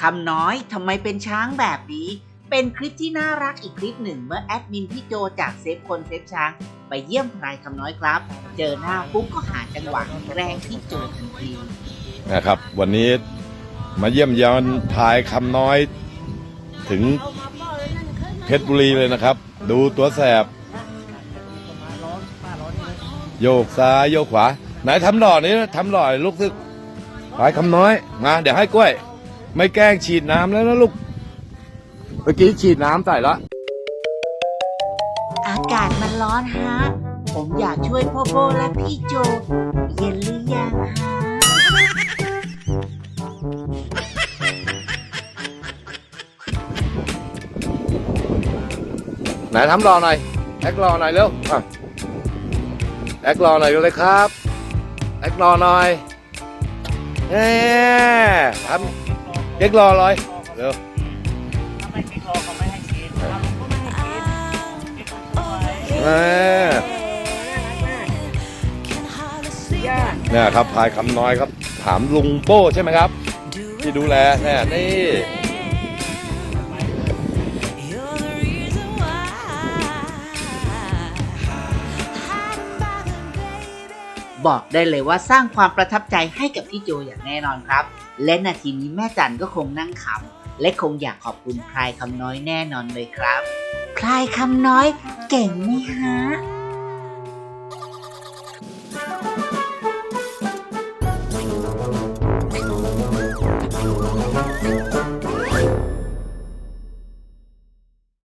คำน้อยทำไมเป็นช้างแบบนี้ เป็นคลิปที่น่ารักอีกคลิปหนึ่งเมื่อแอดมินพี่โจจากเซฟคนเซฟช้าง ไปเยี่ยมพลายคำน้อยครับ เจอหน้าปุ๊บก็หาจังหวะแกล้งพี่โจทันทีนะครับ วันนี้มาเยี่ยมเยอนพายคำน้อย ถึงเพชรบุรีเลยนะครับ ดูตัวแสบ โยกซ้ายโยกขวา ไหนทำหล่อนี้ทำหล่อลูกซึกพายคำน้อยมาเดี๋ยวให้กล้วย ไม่แกล้งฉีดน้ำแล้วนะลูก เมื่อกี้ฉีดน้ำใส่ละอากาศมันร้อนฮะ ผมอยากช่วยพ่อโบและพี่โจ เย็นหรือยังฮะ ไหนทำรอหน่อย แอครอหน่อยเร็วอะแอครอหน่อยเลยครับ แอครอหน่อยแหมทำ แอครอเลยเร็วแหมเนี่ยครับพายคำน้อยครับ ถามลุงโป้ใช่ไหมครับ ที่ดูแลเนี่ยนี่ บอกได้เลยว่าสร้างความประทับใจให้กับพี่โจอย่างแน่นอนครับ และนาทีนี้แม่จันก็คงนั่งขำและคงอยากขอบคุณพลายคำน้อยแน่นอนเลยครับ พลายคำน้อยเก่งไหมฮะ